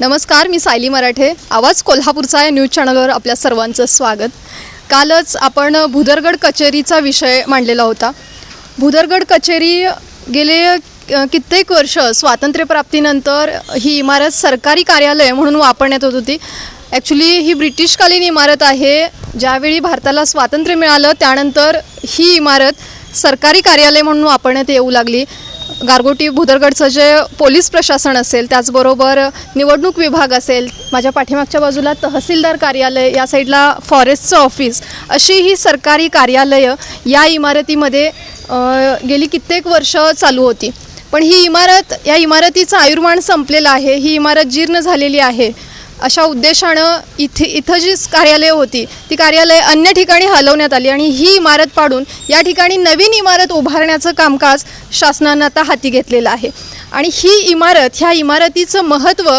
नमस्कार मी सायली मराठे. आवाज कोल्हापूरचा या न्यूज चॅनलवर आपल्या सर्वांचं स्वागत. कालच आपण भुदरगड कचेरीचा विषय मांडलेला होता. भुदरगड कचेरी गेले कित्येक वर्ष स्वातंत्र्यप्राप्तीनंतर ही इमारत सरकारी कार्यालय म्हणून वापरण्यात होत होती. ॲक्च्युली ही ब्रिटिशकालीन इमारत आहे. ज्यावेळी भारताला स्वातंत्र्य मिळालं त्यानंतर ही इमारत सरकारी कार्यालय म्हणून वापरण्यात येऊ लागली. गारगोटी भुदरगडचं जे पोलीस प्रशासन असेल त्याचबरोबर निवडणूक विभाग असेल माझ्या पाठीमागच्या बाजूला तहसीलदार कार्यालय या साईडला फॉरेस्टचं ऑफिस अशी ही सरकारी कार्यालयं या इमारतीमध्ये गेली कित्येक वर्ष चालू होती. पण ही इमारत या इमारतीचं आयुर्मान संपलेलं आहे ही इमारत जीर्ण झालेली आहे. अशा उद्देशानं इथे इथं जी कार्यालय होती ती कार्यालय अन्य ठिकाणी हलवण्यात आली आणि ही इमारत पाडून या ठिकाणी नवीन इमारत उभारण्याचं कामकाज शासनानं आता हाती घेतलेलं आहे. आणि ही इमारत ह्या इमारतीचं महत्त्व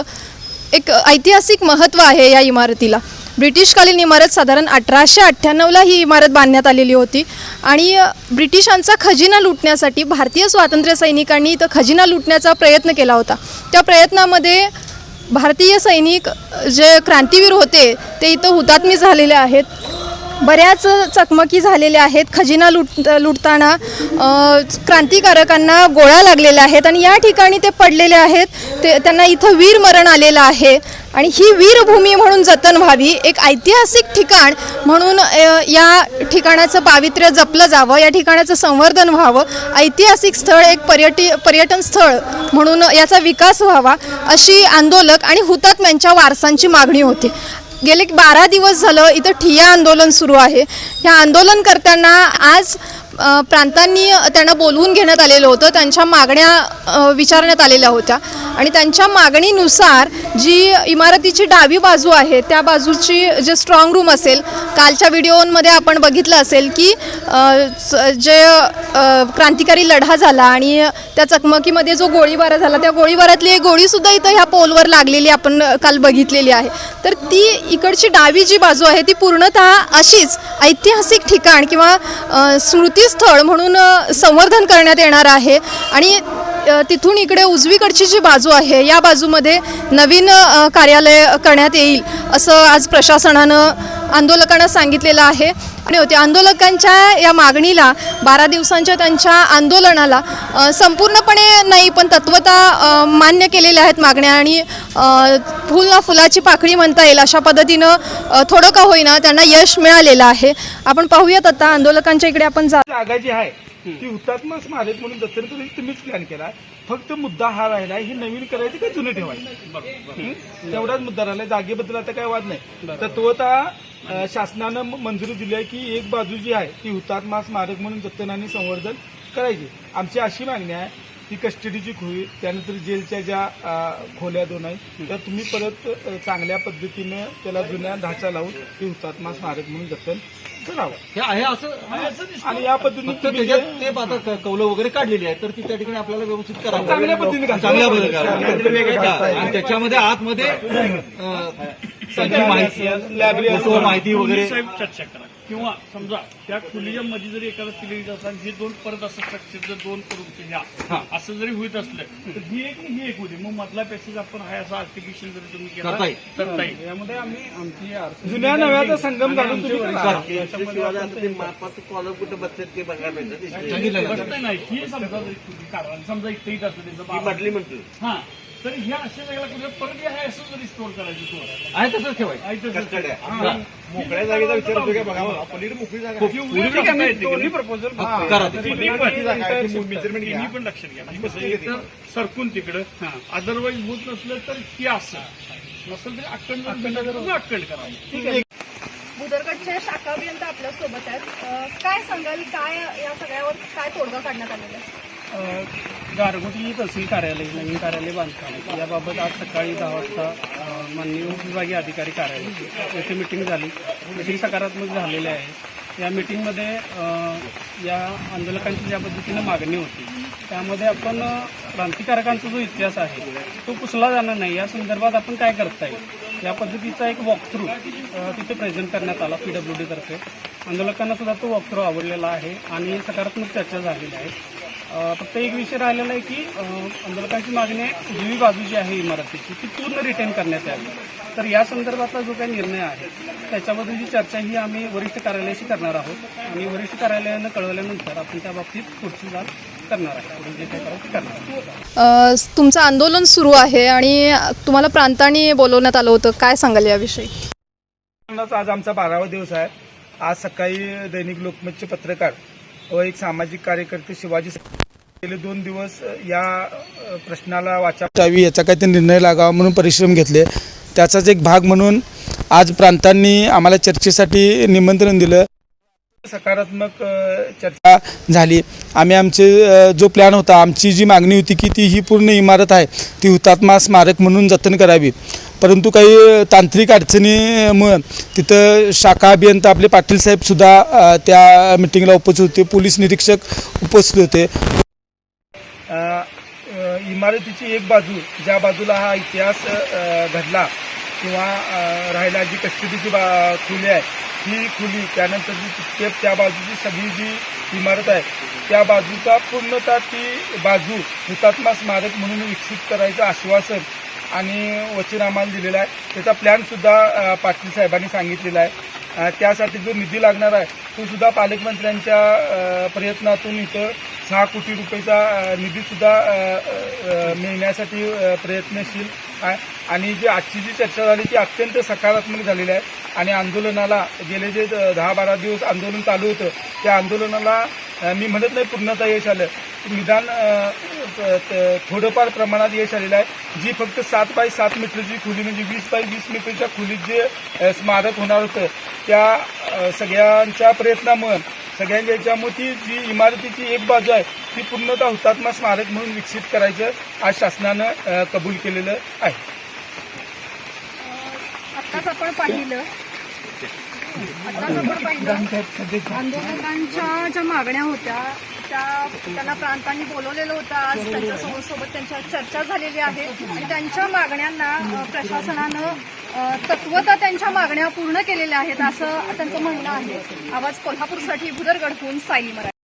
एक ऐतिहासिक महत्त्व आहे या इमारतीला. ब्रिटिशकालीन इमारत साधारण अठराशे अठ्ठ्याण्णवला ही इमारत बांधण्यात आलेली होती. आणि ब्रिटिशांचा खजिना लुटण्यासाठी भारतीय स्वातंत्र्य सैनिकांनी इथं खजिना लुटण्याचा प्रयत्न केला होता. त्या प्रयत्नामध्ये भारतीय सैनिक जे क्रांतीवीर होते ते इथं हुतात्मी झालेले आहेत. बऱ्याच चकमकी झालेल्या आहेत. खजिना लुट लुटताना क्रांतिकारकांना गोळ्या लागलेल्या आहेत आणि या ठिकाणी ते पडलेले आहेत. ते त्यांना इथं वीर मरण आलेलं आहे. आणि ही वीरभूमी म्हणून जतन व्हावी एक ऐतिहासिक ठिकाण म्हणून या ठिकाणाचं पावित्र्य जपलं जावं या ठिकाणाचं संवर्धन व्हावं ऐतिहासिक स्थळ एक पर्यटी पर्यटन स्थळ म्हणून याचा विकास व्हावा अशी आंदोलक आणि हुतात्म्यांच्या वारसांची मागणी होती. गेले बारा दिवस झालं इथं ठिय्या आंदोलन सुरू आहे. ह्या आंदोलनकर्त्यांना आज प्रांतांनी त्यांना बोलवून घेण्यात आलेलं होतं. त्यांच्या मागण्या विचारण्यात आलेल्या होत्या. आणि त्यांच्या मागणीनुसार जी इमारतीची डावी बाजू आहे त्या बाजूची जे स्ट्रॉंग रूम असेल कालच्या व्हिडिओमध्ये आपण बघितलं असेल की स- जे क्रांतिकारी लढा झाला आणि त्या चकमकीमध्ये जो गोळीबार झाला त्या गोळीबारातली एक गोळीसुद्धा इथं ह्या पोलवर लागलेली आपण काल बघितलेली आहे. तर ती इकडची डावी जी बाजू आहे ती पूर्णतः अशीच ऐतिहासिक ठिकाण किंवा स्मृती स्मृतीस्थळ म्हणून संवर्धन करण्यात येणार आहे. आणि तिथून इकडे उजवीकडची जी बाजू आहे या बाजूमध्ये नवीन कार्यालय करण्यात येईल असं आज प्रशासनानं आंदोलकांना सांगितलेलं आहे. होते. आंदोलकांच्या या मागणीला बारा दिवसांच्या त्यांच्या आंदोलनाला संपूर्णपणे नाही पण तत्वता मान्य केलेल्या आहेत मागण्या. आणि फुल ना फुलाची पाकळी म्हणता येईल अशा पद्धतीनं थोडं का होईना त्यांना यश मिळालेलं आहे. आपण पाहूयात आता आंदोलकांच्या इकडे आपण जा जागा जी आहे ती हुतात्मा स्मारक म्हणून करून तुम्हीच प्लॅन केला. फक्त मुद्दा हा राहिला ही नवीन करायची का जुनं ठेवायचं? तेवढाच मुद्दा राहिला. जागेबद्दल आता काय वाद नाही. तत्वता शासनानं मंजुरी दिली आहे की एक बाजू जी आहे ती हुतात्मा स्मारक म्हणून जतन आणि संवर्धन करायची. आमची अशी मागणी आहे ती कस्टडीची खोली त्यानंतर जेलच्या ज्या खोल्या दोन आहेत त्या तुम्ही परत चांगल्या पद्धतीनं त्याला जुन्या ढाचा लावून ती हुतात्मा स्मारक म्हणून जतन करावं. हे आहे असं आणि या पद्धतीने कौलं वगैरे काढलेली आहे तर ती त्या ठिकाणी आपल्याला व्यवस्थित करावं चांगल्या पद्धतीने करा. चांगल्या पद्धतीने त्याच्यामध्ये आतमध्ये त्यांची माहिती माहिती वगैरे. साहेब चर्चा करा. किंवा समजा त्या खोलीच्या मध्ये जरी एखादा क्लिअर असतात हे दोन परत असं स्ट्रक्चर जर दोन करून घ्या असं जरी होत असलं तर ही एक ही एक होती मग मधला पॅसेज आपण आहे असं आर्टिफिशियल जरी तुम्ही केला करता येईल. यामध्ये आम्ही आमची जुन्या नव्याचा संगम घालून तुम्ही करा. सांगितलं बसत नाही ही समजा काढा समजा इथं असलं त्याचं बाबा- हा. तर ह्या अशा वेगळ्या कुठे परत हे आहे असं जरी स्टोर करायचं तो आहे तसंच ठेवायचं. आहे तसंच. हा. मोकळ्या जागेचा विचार होतो का बघा पलीकडे मोकळी जागा. आहे. एवढी ठीक आहे, करता मी येते की दोन्ही नाही? प्रपोजल करा ते. तिन्ही पण मेजरमेंट घ्या. तिन्ही पण लक्षात घ्या. म्हणजे कसं आहे, तर सरकून तिकडं. अदरवाईज होत नसलं तर ही असं. नसेल तरी अखंड अखंड अखंड करावं भुदरगडचे शाखा अभियंता आपल्यासोबत आहेत. काय सांगाल? काय या सगळ्यावर काय तोडगा काढण्यात आलेला आहे? गारगोटी तहसील कार्यालय नवीन कार्यालय बांधकाम. याबाबत आज सकाळी दहा वाजता माननीय उपविभागीय अधिकारी कार्यालय येथे मिटिंग झाली. मिटिंग सकारात्मक झालेली आहे. या मिटिंगमध्ये या आंदोलकांची ज्या पद्धतीनं मागणी होती त्यामध्ये आपण क्रांतिकारकांचा जो इतिहास आहे तो पुसला जाणार नाही. या संदर्भात आपण काय करता येईल या पद्धतीचा एक वॉकथ्रू तिथे प्रेझेंट करण्यात आला पी डब्ल्यू डी तर्फे. आंदोलकांना सुद्धा तो वॉकथ्रू आवडलेला आहे आणि सकारात्मक चर्चा झालेली आहे. फक्त एक विषय राहिलेला आहे की आंदोलकांची मागणी आहे उजवी बाजू जी आहे इमारतीची ती पूर्ण रिटेन करण्यात यावी. तर या संदर्भातला जो काही निर्णय आहे त्याच्याबद्दलची चर्चा ही आम्ही वरिष्ठ कार्यालयाशी करणार आहोत. आणि वरिष्ठ कार्यालयानं कळवल्यानंतर आपण त्या बाबतीत पुढची जाण करणार आहे. पुढे जे काही करायचं ते करणार आहोत. अ, तुमचं आंदोलन सुरू आहे आणि तुम्हाला प्रांताने बोलवण्यात आलं होतं. काय सांगाल याविषयी? आज आमचा बारावा दिवस आहे. आज सकाळी दैनिक लोकमतचे पत्रकार व एक सामाजिक कार्यकर्ते शिवाजी गेले दोन दिवस या प्रश्नाला वाचा यावी याचा काहीतरी निर्णय लागावा म्हणून परिश्रम घेतले. त्याचाच एक भाग म्हणून आज प्रांतांनी आम्हाला चर्चेसाठी निमंत्रण दिलं. सकारात्मक चर्चा झाली. आम्ही आमचे जो प्लॅन होता आमची जी मागणी होती की ती ही पूर्ण इमारत आहे ती हुतात्मा स्मारक म्हणून जतन करावी. परंतु काही तांत्रिक अडचणीमुळं तिथं शाखा अभियंता आपले पाटील साहेब सुद्धा अ, त्या मिटिंगला उपस्थित होते. पोलीस निरीक्षक उपस्थित होते. इमारतीची एक बाजू ज्या बाजूला हा इतिहास घडला किंवा राहिला जी कस्टडीची बा खोली आहे ही खुली. त्यानंतर जी स्टेप त्या बाजूची सगळी जी इमारत आहे त्या बाजूचा पूर्णतः ती बाजू हुतात्मा स्मारक म्हणून विकसित करायचं आश्वासन आणि वचन दिलेला दिलेलं आहे. त्याचा प्लॅनसुद्धा अ, पाटील साहेबांनी सांगितलेला आहे. त्यासाठी जो निधी लागणार आहे तो सुद्धा पालकमंत्र्यांच्या प्रयत्नातून इथं सहा कोटी रुपयेचा निधीसुद्धा मिळण्यासाठी प्रयत्नशील आणि जी आजची जी चर्चा झाली ती अत्यंत सकारात्मक झालेली आहे. आणि आंदोलनाला गेले जे दहा बारा दिवस आंदोलन चालू होतं त्या आंदोलनाला मी म्हणत नाही पूर्णतः यश आलं निदान त- थोडंफार प्रमाणात यश आलेलं आहे. जी फक्त सात बाय सात मीटरची खोली म्हणजे वीस बाय वीस मीटरच्या खोलीत जे स्मारक होणार होतं त्या सगळ्यांच्या प्रयत्नामुळं सगळ्यांच्या याच्यामुळे ती जी इमारतीची एक बाजू आहे ती पूर्णतः हुतात्मा स्मारक म्हणून विकसित करायचं आज शासनानं कबूल केलेलं आहे. आत्ताच आपण पाहिलं. आत्ताच आपण पाहिलं. आंदोलकांच्या ज्या मागण्या होत्या त्या त्यांना प्रांतांनी बोलवलेलं होतं आज. त्यांच्यासोबत सोबत त्यांच्या चर्चा झालेली आहे. आणि त्यांच्या मागण्यांना प्रशासनानं तत्वता त्यांच्या मागण्या पूर्ण केलेल्या आहेत असं त्यांचं म्हणणं आहे. आवाज कोल्हापूरसाठी भुदरगडहून सायली मराठी.